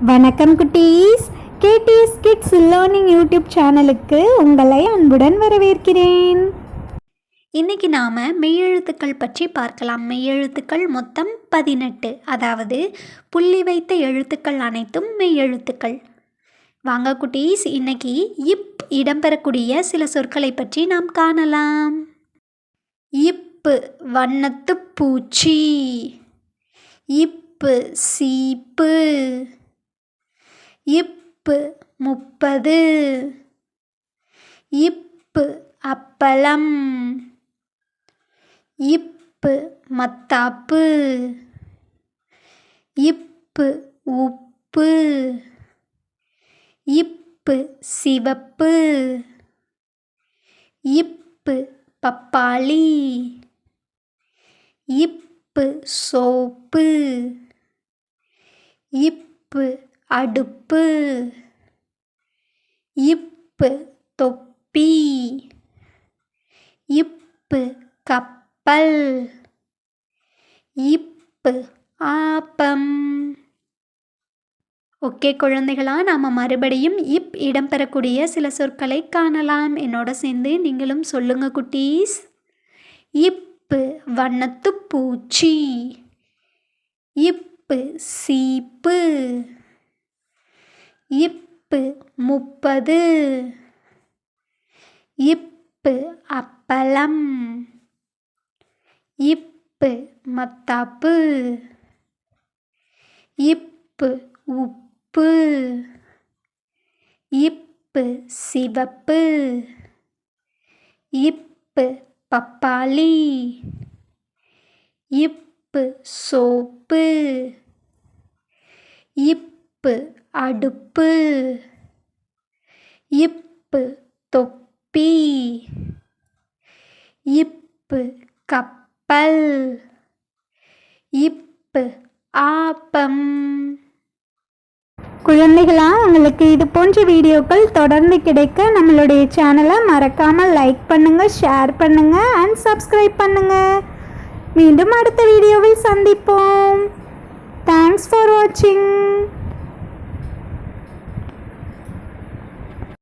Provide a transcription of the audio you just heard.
வணக்கம் குட்டீஸ். KDS kids learning YouTube சேனலுக்கு உங்களை அன்புடன் வரவேற்கிறேன். இன்றைக்கி நாம் மெய்யெழுத்துக்கள் பற்றி பார்க்கலாம். மெய்யெழுத்துக்கள் மொத்தம் பதினெட்டு. அதாவது புள்ளி வைத்த எழுத்துக்கள் அனைத்தும் மெய்யெழுத்துக்கள் வாங்க குட்டீஸ் இன்னைக்கு இப் இடம்பெறக்கூடிய சில சொற்களை பற்றி நாம் காணலாம். இப்பு வண்ணத்து பூச்சி. இப்பு சீப்பு. இப்பு முப்பது. இப்பு அப்பளம். இப்பு மத்தாப்பு. இப்பு உப்பு. இப்பு சிவப்பு. இப்பு பப்பாளி. இப்பு சோப்பு. இப்பு அடுப்பு. இப்பு தொப்பி. இப்பு கப்பல். இப்பு ஆப்பம். ஓகே குழந்தைகளா நாம் மறுபடியும் இப் இடம்பெறக்கூடிய சில சொற்களை காணலாம். என்னோட சேர்ந்து நீங்களும் சொல்லுங்க குட்டீஸ். இப்பு வண்ணத்து பூச்சி. இப்பு சீப்பு. இப்பு முப்பது. இப்பு அப்பளம். இப்பு மத்தாப்பு. இப்பு உப்பு. இப்பு சிவப்பு. இப்பு பப்பாளி. இப்பு சோப்பு. இப்பு அடுப்பு. இப்பு தொப்பி. இப்பு கப்பல். இப்பு ஆப்பம். குழந்தைகளா உங்களுக்கு இது போன்ற வீடியோக்கள் தொடர்ந்து கிடைக்க நம்மளுடைய சேனலை மறக்காமல் லைக் பண்ணுங்கள் ஷேர் பண்ணுங்கள் அண்ட் சப்ஸ்கிரைப் பண்ணுங்கள் மீண்டும் அடுத்த வீடியோவில் சந்திப்போம். தேங்க்ஸ் ஃபார் வாட்சிங்